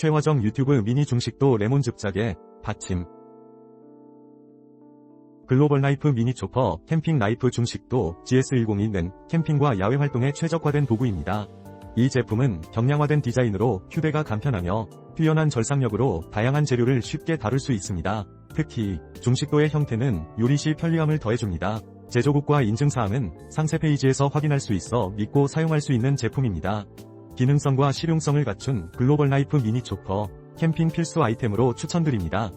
최화정 유튜브 미니 중식도 레몬 즙작에 받침 글로벌 라이프 미니 초퍼 캠핑 라이프 중식도 GS102는 캠핑과 야외 활동에 최적화된 도구입니다. 이 제품은 경량화된 디자인으로 휴대가 간편하며 뛰어난 절삭력으로 다양한 재료를 쉽게 다룰 수 있습니다. 특히 중식도의 형태는 요리 시 편리함을 더해줍니다. 제조국과 인증사항은 상세 페이지에서 확인할 수 있어 믿고 사용할 수 있는 제품입니다. 기능성과 실용성을 갖춘 글로벌 라이프 미니 초퍼 캠핑 필수 아이템으로 추천드립니다.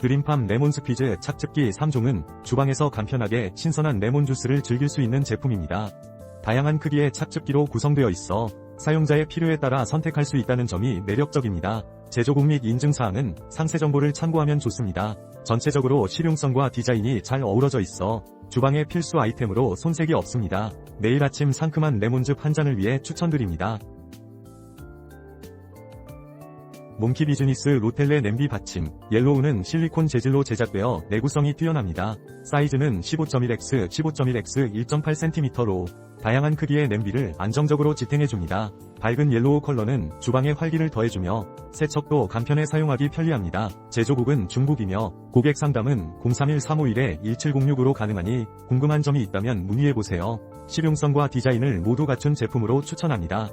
드림팜 레몬 스퀴즈 착즙기 3종은 주방에서 간편하게 신선한 레몬 주스를 즐길 수 있는 제품입니다. 다양한 크기의 착즙기로 구성되어 있어 사용자의 필요에 따라 선택할 수 있다는 점이 매력적입니다. 제조국 및 인증사항은 상세 정보를 참고하면 좋습니다. 전체적으로 실용성과 디자인이 잘 어우러져 있어 주방의 필수 아이템으로 손색이 없습니다. 매일 아침 상큼한 레몬즙 한 잔을 위해 추천드립니다. 몽키 비즈니스 로텔레 냄비 받침 옐로우는 실리콘 재질로 제작되어 내구성이 뛰어납니다. 사이즈는 15.1x, 15.1x, 1.8cm로 다양한 크기의 냄비를 안정적으로 지탱해줍니다. 밝은 옐로우 컬러는 주방에 활기를 더해주며 세척도 간편해 사용하기 편리합니다. 제조국은 중국이며 고객 상담은 031-351-1706으로 가능하니 궁금한 점이 있다면 문의해보세요. 실용성과 디자인을 모두 갖춘 제품으로 추천합니다.